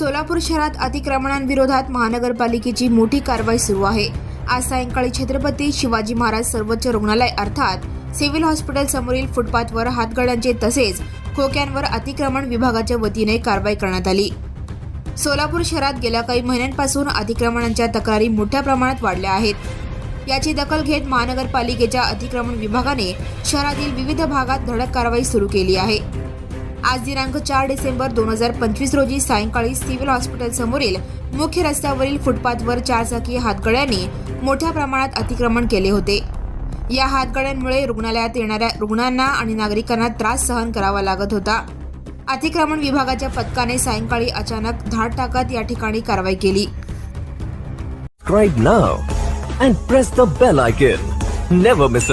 सोलापूर शहरात अतिक्रमणांविरोधात महानगरपालिकेची मोठी कारवाई सुरू आहे. आज सायंकाळी छत्रपती शिवाजी महाराज सर्वोच्च रुग्णालय अर्थात सिव्हिल हॉस्पिटल समोरील फुटपाथवर हातगाड्यांचे तसेच खोक्यांवर अतिक्रमण विभागाच्या वतीने कारवाई करण्यात आली. सोलापूर शहरात गेल्या काही महिन्यांपासून अतिक्रमणांच्या तक्रारी मोठ्या प्रमाणात वाढल्या आहेत. याची दखल घेत महानगरपालिकेच्या अतिक्रमण विभागाने शहरातील विविध भागात धडक कारवाई सुरू केली आहे. आज दिनांक चार डिसेंबर दोन हजार पंचवीस रोजी सायंकाळी सिव्हिल हॉस्पिटल समोरील मुख्य रस्त्यावरील फुटपाथवर चारचाकी हातगाड्यांनी मोठ्या प्रमाणात अतिक्रमण केले होते. या हातगाड्यांमुळे रुग्णालयात येणाऱ्या रुग्णांना आणि नागरिकांना त्रास सहन करावा लागत होता. अतिक्रमण विभागाच्या पथकाने सायंकाळी अचानक धाड टाकत या ठिकाणी कारवाई केली. Subscribe now and press the bell icon. Never miss an